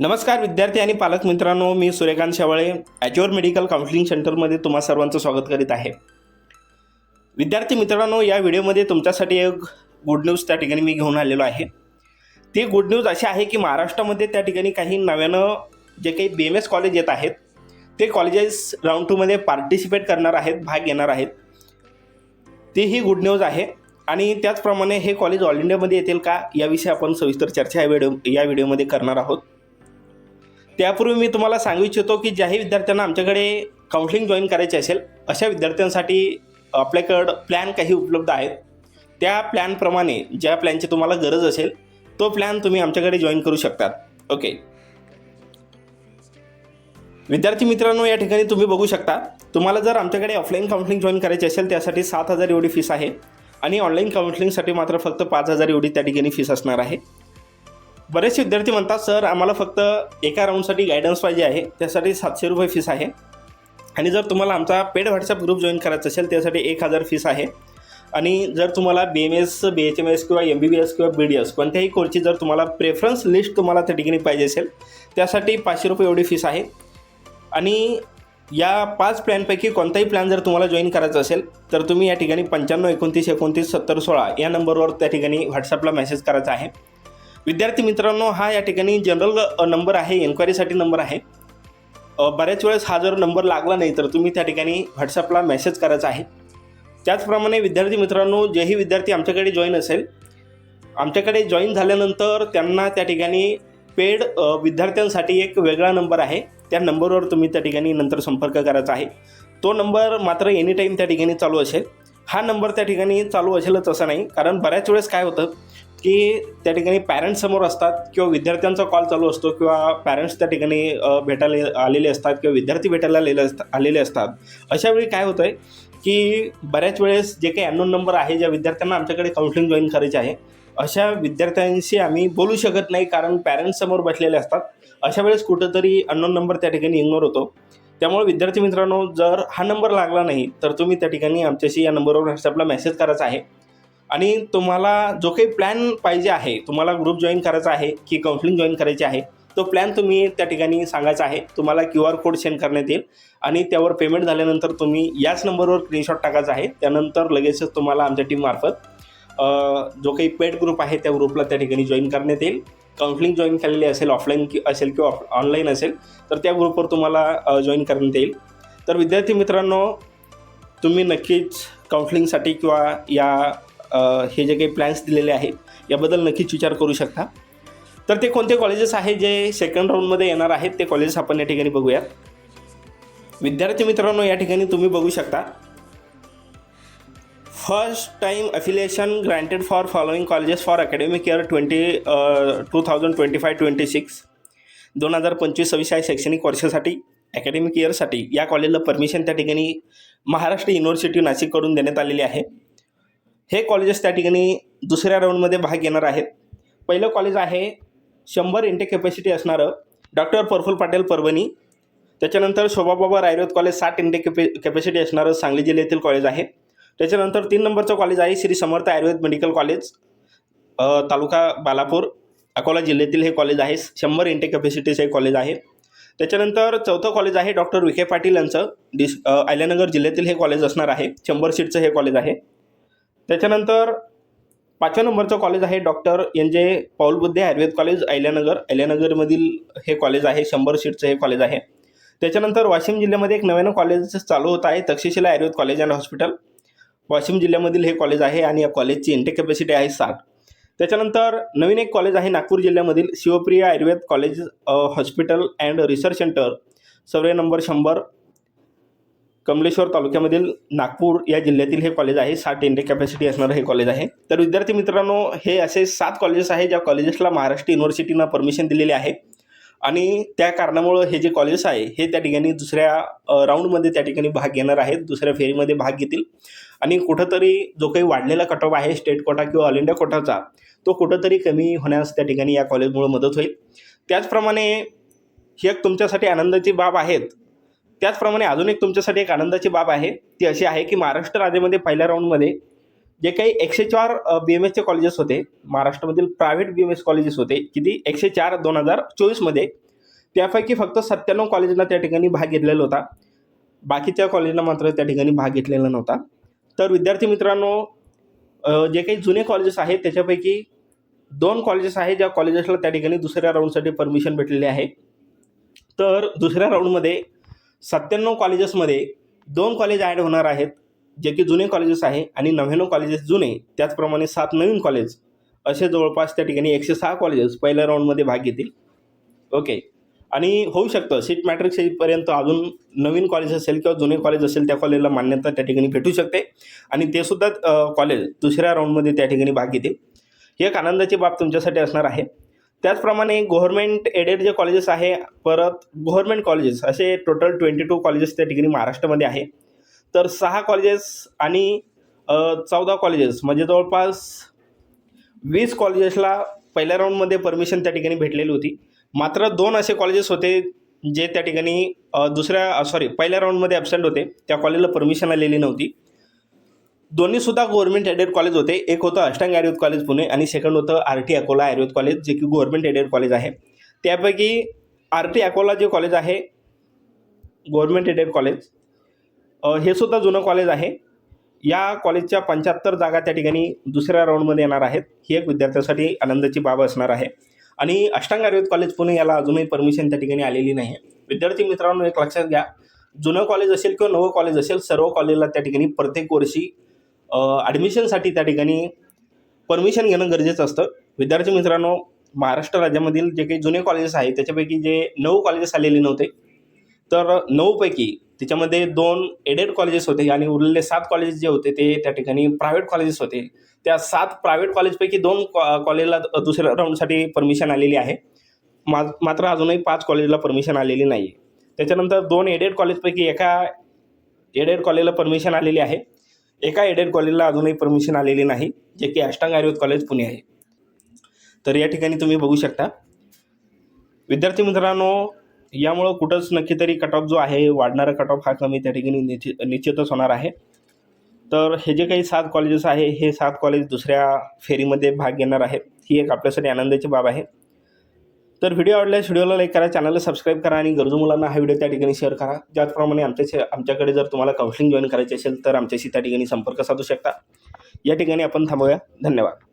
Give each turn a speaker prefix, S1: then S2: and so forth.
S1: नमस्कार विद्यार्थी आणि पालक मित्रांनो मी Suryakant Shewale achiever medical counselling सेंटरमध्ये तुम्हा सर्वांचं स्वागत करीत आहे. विद्यार्थी मित्रांनो या व्हिडिओमध्ये तुमच्यासाठी एक गुड न्यूज त्या ठिकाणी मी घेऊन आलेलो आहे. ती गुड न्यूज अशी आहे की महाराष्ट्रामध्ये त्या ठिकाणी काही नव्यानं जे काही बी एम एस कॉलेज येत आहेत ते कॉलेजेस राऊंड टूमध्ये पार्टिसिपेट करणार आहेत भाग घेणार आहेत. ती ही गुड न्यूज आहे आणि त्याचप्रमाणे हे कॉलेज ऑल इंडियामध्ये येतील का याविषयी आपण सविस्तर चर्चा या व्हिडिओ या व्हिडिओमध्ये करणार आहोत. त्यापूर्वी मी तुम्हाला सांगू इच्छितो की ज्याही विद्यार्थ्यांना आमच्याकडे काउन्सिलिंग जॉईन करायचे असेल अशा विद्यार्थ्यांसाठी आपल्याकडं प्लॅन काही उपलब्ध आहेत. त्या प्लॅनप्रमाणे ज्या प्लॅनची तुम्हाला गरज असेल तो प्लॅन तुम्ही आमच्याकडे जॉईन करू शकतात. ओके विद्यार्थी मित्रांनो या ठिकाणी तुम्ही बघू शकता तुम्हाला जर आमच्याकडे ऑफलाईन काउन्सिलिंग जॉईन करायची असेल त्यासाठी सात हजार एवढी फीस आहे. आणि ऑनलाईन काउन्सिलिंगसाठी मात्र फक्त पाच हजार एवढी त्या ठिकाणी फीस असणार आहे. बरेचसे विद्यार्थी म्हणतात सर आम्हाला फक्त एका राऊंडसाठी गायडन्स पाहिजे आहे. त्यासाठी सातशे रुपये फीस आहे. आणि जर तुम्हाला आमचा पेड व्हॉट्सअप ग्रुप जॉईन करायचा असेल त्यासाठी एक हजार फीस आहे. आणि जर तुम्हाला B M S B H M S किंवा एम बी बी एस किंवा बी डी एस कोणत्याही कोर्सची जर तुम्हाला प्रेफरन्स लिस्ट तुम्हाला त्या ठिकाणी पाहिजे असेल त्यासाठी पाचशे रुपये एवढी फीस आहे. आणि या पाच प्लॅनपैकी कोणताही प्लॅन जर तुम्हाला जॉईन करायचा असेल तर तुम्ही या ठिकाणी पंच्याण्णव एकोणतीस एकोणतीस सत्तर सोळा या नंबरवर त्या ठिकाणी व्हॉट्सअपला मेसेज करायचा आहे. विद्यार्थी मित्रांनो हा या ठिकाणी जनरल नंबर आहे एन्क्वायरीसाठी नंबर आहे. बऱ्याच वेळेस हा जर नंबर लागला नाही तर तुम्ही त्या ठिकाणी व्हॉट्सअपला मेसेज करायचा आहे. त्याचप्रमाणे विद्यार्थी मित्रांनो जेही विद्यार्थी आमच्याकडे जॉईन असेल आमच्याकडे जॉईन झाल्यानंतर त्यांना त्या ठिकाणी पेड विद्यार्थ्यांसाठी एक वेगळा नंबर आहे. त्या नंबरवर तुम्ही त्या ठिकाणी नंतर संपर्क करायचा आहे. तो नंबर मात्र एनी टाईम त्या ठिकाणी चालू असेल. हा नंबर त्या ठिकाणी चालू असेलच असं नाही कारण बऱ्याच वेळेस काय होतं की त्या ठिकाणी पॅरेंट्स समोर असतात किंवा विद्यार्थ्यांचा कॉल चालू असतो किंवा पॅरेंट्स त्या ठिकाणी भेटायला आलेले असतात किंवा विद्यार्थी भेटायला आलेले असतात आलेले असतात. अशा वेळी काय होतं आहे की बऱ्याच वेळेस जे काही अननोन नंबर आहे ज्या विद्यार्थ्यांना आमच्याकडे काउन्सिलिंग जॉईन करायचे आहे अशा विद्यार्थ्यांशी आम्ही बोलू शकत नाही कारण पॅरेंट्स समोर बसलेले असतात. अशा वेळेस कुठंतरी अननोन नंबर त्या ठिकाणी इग्नोर होतो. त्यामुळे विद्यार्थी मित्रांनो जर हा नंबर लागला नाही तर तुम्ही त्या ठिकाणी आमच्याशी या नंबरवर व्हॉट्सअपला मेसेज करायचा आहे. आणि तुम्हाला जो काही प्लॅन पाहिजे आहे तुम्हाला ग्रुप जॉईन करायचा आहे की काउन्सिलिंग जॉईन करायची आहे तो प्लॅन तुम्ही त्या ठिकाणी सांगायचा आहे. तुम्हाला क्यू आर कोड सेंड करण्यात येईल आणि त्यावर पेमेंट झाल्यानंतर तुम्ही याच नंबरवर स्क्रीनशॉट टाकायचा आहे. त्यानंतर लगेचच तुम्हाला आमच्या टीममार्फत जो काही पेड ग्रुप आहे त्या ग्रुपला त्या ठिकाणी जॉईन करण्यात येईल. काउन्सिलिंग जॉईन केलेली असेल ऑफलाईन कि असेल किंवा ऑफ ऑनलाईन असेल तर त्या ग्रुपवर तुम्हाला जॉईन करण्यात येईल. तर विद्यार्थी मित्रांनो तुम्ही नक्कीच काउन्सिलिंगसाठी किंवा या हे जे काही प्लॅन्स दिलेले आहेत याबद्दल नक्कीच विचार करू शकता. तर ते कोणते कॉलेजेस आहे जे सेकंड राऊंडमध्ये येणार आहेत ते कॉलेजेस आपण या ठिकाणी बघूयात. विद्यार्थी मित्रांनो या ठिकाणी तुम्ही बघू शकता. First time affiliation granted for following colleges for academic year twenty two thousand twenty five twenty six दोन हजार पंचवीस सव्वीस या शैक्षणिक वर्षासाठी अकॅडमिक इयरसाठी या कॉलेजला परमिशन त्या ठिकाणी महाराष्ट्र युनिव्हर्सिटी नाशिककडून देण्यात आलेली आहे. हे कॉलेजेस त्या ठिकाणी दुसऱ्या राऊंडमध्ये भाग घेणार आहेत. पहिलं कॉलेज आहे शंभर इंटेक कॅपॅसिटी असणारं डॉक्टर प्रफुल पाटील परभणी. त्याच्यानंतर शोभाबाबा रायरोत कॉलेज साठ इंटेक कॅपे कॅपॅसिटी असणारं सांगली जिल्ह्यातील कॉलेज आहे. त्याच्यानंतर तीन नंबरचं कॉलेज आहे श्री समर्थ आयुर्वेद मेडिकल कॉलेज तालुका बालापूर अकोला जिल्ह्यातील हे कॉलेज आहे. शंभर इंटेक कॅपॅसिटीचं हे कॉलेज आहे. त्याच्यानंतर चौथं कॉलेज आहे डॉक्टर विखे पाटील यांचं डिस अ, अहिल्यानगर जिल्ह्यातील हे कॉलेज असणार आहे. शंभर सीटचं हे कॉलेज आहे. त्याच्यानंतर पाचव्या नंबरचं कॉलेज आहे डॉक्टर एन जे पौल बुद्धे आयुर्वेद कॉलेज अहिल्यानगर. अहिल्यानगरमधील हे कॉलेज आहे शंभर सीटचं हे कॉलेज आहे. त्याच्यानंतर वाशिम जिल्ह्यामध्ये एक नव्यानं कॉलेज चालू होत आहे Takshashila Ayurved college and hospital Washim जिल्ह्यामधील हे कॉलेज आहे आणि या कॉलेजची इंटेक कॅपॅसिटी आहे साठ. त्याच्यानंतर नवीन एक कॉलेज आहे नागपूर जिल्ह्यामधील Shivpriya Ayurved college hospital and research centre survey number शंभर. कमलेश्वर तालुक्यामधील नागपूर या जिल्ह्यातील हे कॉलेज आहे. साठ एन कॅपॅसिटी असणारं हे कॉलेज आहे. तर विद्यार्थी मित्रांनो हे असे सात कॉलेजेस आहे ज्या कॉलेजेसला महाराष्ट्र युनिव्हर्सिटीनं परमिशन दिलेली आहे. आणि त्या कारणामुळं हे जे कॉलेजेस आहे हे त्या ठिकाणी दुसऱ्या राऊंडमध्ये त्या ठिकाणी भाग घेणार आहेत. दुसऱ्या फेरीमध्ये भाग घेतील. आणि कुठंतरी जो काही वाढलेला कटऑफ आहे स्टेट कोटा किंवा ऑल इंडिया कोटाचा तो कुठंतरी कमी होण्यास त्या ठिकाणी या कॉलेजमुळे मदत होईल. त्याचप्रमाणे ही एक तुमच्यासाठी आनंदाची बाब आहेत. त्याचप्रमाणे अजून एक तुमच्यासाठी एक आनंदाची बाब आहे ती अशी आहे की महाराष्ट्र राज्यामध्ये पहिल्या राऊंडमध्ये जे काही एकशे चार बी एम एसचे कॉलेजेस होते महाराष्ट्रामधील private B M S colleges होते किती एकशे चार दोन हजार चोवीसमध्ये त्यापैकी फक्त सत्त्याण्णव कॉलेजला त्या ठिकाणी भाग घेतलेला होता. बाकीच्या कॉलेजना मात्र त्या ठिकाणी भाग घेतलेला नव्हता. तर विद्यार्थी मित्रांनो जे काही जुने कॉलेजेस आहेत त्याच्यापैकी दोन कॉलेजेस आहेत ज्या कॉलेजेसला त्या ठिकाणी दुसऱ्या राऊंडसाठी परमिशन भेटलेली आहे. तर दुसऱ्या राऊंडमध्ये सत्त्याण्णव कॉलेजेसमध्ये दोन कॉलेज ॲड होणार आहेत जे की जुने कॉलेजेस आहे आणि नव्याण्णव कॉलेजेस जुने त्याचप्रमाणे सात नवीन कॉलेज असे जवळपास त्या ठिकाणी एकशे सहा कॉलेजेस पहिल्या राऊंडमध्ये भाग घेतील. ओके आणि होऊ शकतं सीट मॅट्रिक्स येईपर्यंत अजून नवीन कॉलेज असेल किंवा जुने कॉलेज असेल त्या कॉलेजला मान्यता त्या ठिकाणी भेटू शकते. आणि ते सुद्धा कॉलेज दुसऱ्या राऊंडमध्ये त्या ठिकाणी भाग घेतील. ही एक आनंदाची बाब तुमच्यासाठी असणार आहे. त्याचप्रमाणे गव्हर्मेंट एडेड जे कॉलेजेस आहे परत गव्हर्मेंट कॉलेजेस असे टोटल ट्वेंटी टू कॉलेजेस त्या ठिकाणी महाराष्ट्रामध्ये आहे. तर सहा कॉलेजेस आणि चौदा कॉलेजेस म्हणजे जवळपास वीस कॉलेजेसला पहिल्या राऊंडमध्ये परमिशन त्या ठिकाणी भेटलेली होती. मात्र दोन असे कॉलेजेस होते जे त्या ठिकाणी दुसऱ्या सॉरी पहिल्या राऊंडमध्ये ॲबसेंट होते. त्या कॉलेजला परमिशन आलेली नव्हती. दोन्हीसुद्धा गव्हर्मेंट एडेड कॉलेज होते. एक होतं अष्टांग आयुर्वेद कॉलेज पुणे आणि सेकंड होतं R T Akola Ayurved college जे की गव्हर्मेंट एडेड कॉलेज आहे. त्यापैकी आर टी अकोला जे कॉलेज आहे गव्हर्मेंट एडेड कॉलेज हे सुद्धा जुनं कॉलेज आहे. या कॉलेजच्या पंच्याहत्तर जागा त्या ठिकाणी दुसऱ्या राऊंडमध्ये येणार आहेत. ही एक विद्यार्थ्यासाठी आनंदाची बाब असणार आहे. आणि अष्टांग आयुर्वेद कॉलेज पुणे याला अजूनही परमिशन त्या ठिकाणी आलेली नाही विद्यार्थी मित्रांनो एक लक्षात घ्या. जुनं कॉलेज असेल किंवा नवं कॉलेज असेल सर्व कॉलेजला त्या ठिकाणी प्रत्येक वर्षी ॲडमिशनसाठी त्या ठिकाणी परमिशन घेणं गरजेचं असतं. विद्यार्थी मित्रांनो महाराष्ट्र राज्यामधील जे काही जुने कॉलेजेस आहेत त्याच्यापैकी जे नऊ कॉलेजेस आलेले नव्हते तर नऊपैकी त्याच्यामध्ये दोन एडेड कॉलेजेस होते आणि उरलेले सात कॉलेजेस जे होते ते त्या ठिकाणी प्रायव्हेट कॉलेजेस होते. त्या सात प्रायव्हेट कॉलेजपैकी दोन कॉ कॉलेजला दुसऱ्या राऊंडसाठी परमिशन आलेली आहे. मा मात्र अजूनही पाच कॉलेजला परमिशन आलेली नाही आहे त्याच्यानंतर दोन एडेड कॉलेजपैकी एका एडेड कॉलेजला परमिशन आलेली आहे. एका एडेड कॉलेजला अजूनही परमिशन आलेली नाही जे की अष्टांग आयुर्वेद कॉलेज पुणे आहे. तर या ठिकाणी तुम्ही बघू शकता. विद्यार्थी मित्रांनो यामुळं कुठंच नक्की तरी कट ऑफ जो आहे वाढणारा कट ऑफ हा कमी त्या ठिकाणी निश्चित निश्चितच होणार आहे. तर हे जे काही सात कॉलेजेस आहे हे सात कॉलेज दुसऱ्या फेरीमध्ये भाग घेणार आहेत. ही एक आपल्यासाठी आनंदाची बाब आहे. तर व्हिडिओ आवडल्यास व्हिडिओला लाईक करा चॅनलला सबस्क्राईब करा आणि गरजू मुलांना हा व्हिडिओ त्या ठिकाणी शेअर करा. ज्याचप्रमाणे आमच्या आमच्याकडे जर तुम्हाला काउन्सिलिंग जॉईन करायची असेल तर आमच्याशी त्या ठिकाणी संपर्क साधू शकता. या ठिकाणी आपण थांबूया. धन्यवाद.